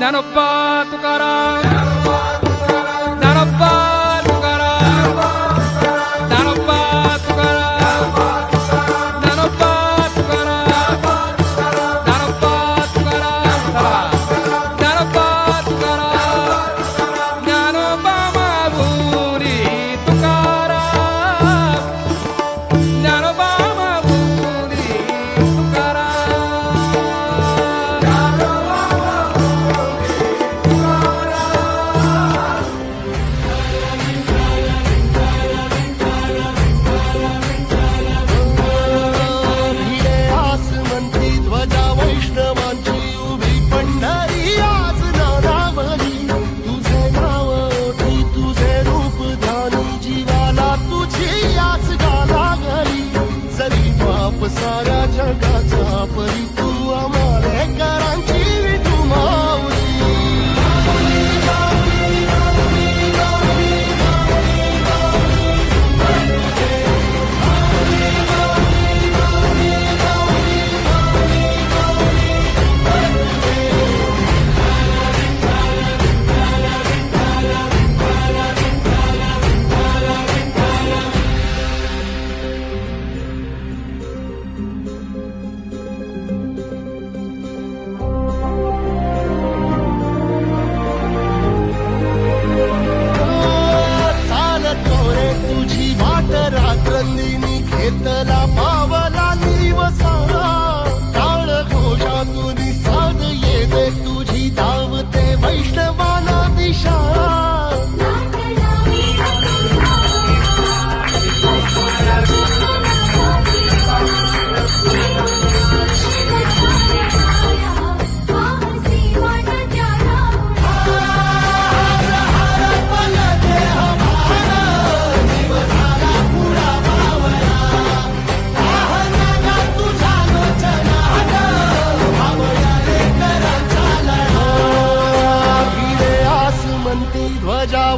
ज्ञानोबा तुकाराम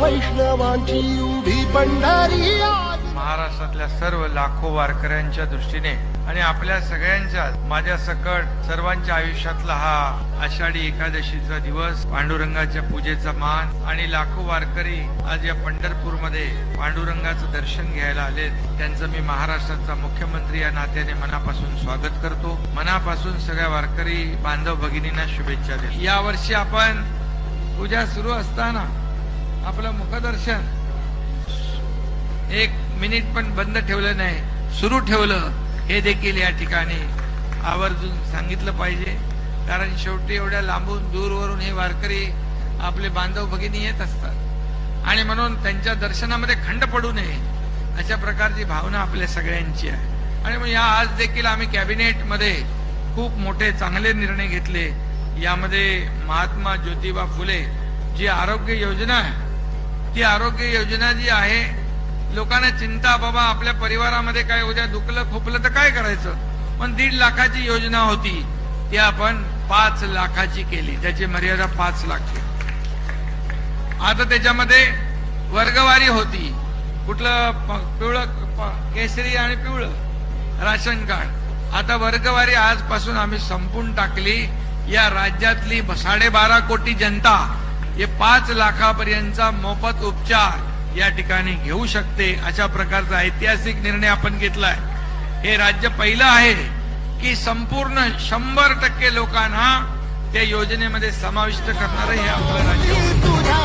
वैष्णवांची उभी पंढरी महाराष्ट्रातल्या सर्व लाखो वारकऱ्यांच्या दृष्टीने आणि आपल्या सगळ्यांच्या माझ्या सकट सर्वांच्या आयुष्यातला हा आषाढी एकादशीचा दिवस पांडुरंगाच्या पूजेचा मान आणि लाखो वारकरी आज या पंढरपूरमध्ये पांडुरंगाचं दर्शन घ्यायला आलेत. त्यांचं मी महाराष्ट्राचा मुख्यमंत्री या नात्याने मनापासून स्वागत करतो. मनापासून सगळ्या वारकरी बांधव भगिनींना शुभेच्छा देतो. या वर्षी आपण पूजा सुरू असताना आपलं मुखदर्शन एक मिनिट पण बंद ठेवलं नाही सुरू ठेवलं हे देखील या ठिकाणी आवर्जून सांगितलं पाहिजे. कारण शेवटी एवढ्या लांबून दूरवरून हे वारकरी आपले बांधव भगिनी येत असतात. आणि म्हणून त्यांच्या दर्शनामध्ये खंड पडू नये अशा प्रकारची भावना आपल्या सगळ्यांची आहे. आणि मग या आज देखील आम्ही कॅबिनेटमध्ये खूप मोठे चांगले निर्णय घेतले. यामध्ये महात्मा ज्योतिबा फुले जी आरोग्य योजना आहे ती आरोग्य योजना जी आहे लोकांना चिंता बाबा आपल्या परिवारामध्ये काय उद्या दुखलं खोपलं तर काय करायचं? पण दीड लाखाची योजना होती ती आपण पाच लाखाची केली. त्याची मर्यादा पाच लाख आता त्याच्यामध्ये वर्गवारी होती. कुठलं प- पिवळं केसरी आणि पिवळं राशन कार्ड. आता वर्गवारी आजपासून आम्ही संपून टाकली. या राज्यातली साडेबारा कोटी जनता हे पाच लाखापर्यंतचा मोफत उपचार या ठिकाणी घेऊ शकते अशा प्रकारचा ऐतिहासिक निर्णय आपण घेतलाय. हे राज्य पहिलं आहे की संपूर्ण शंभर टक्के लोकांना त्या योजनेमध्ये समाविष्ट करणारं हे आपलं राज्य तुझ्या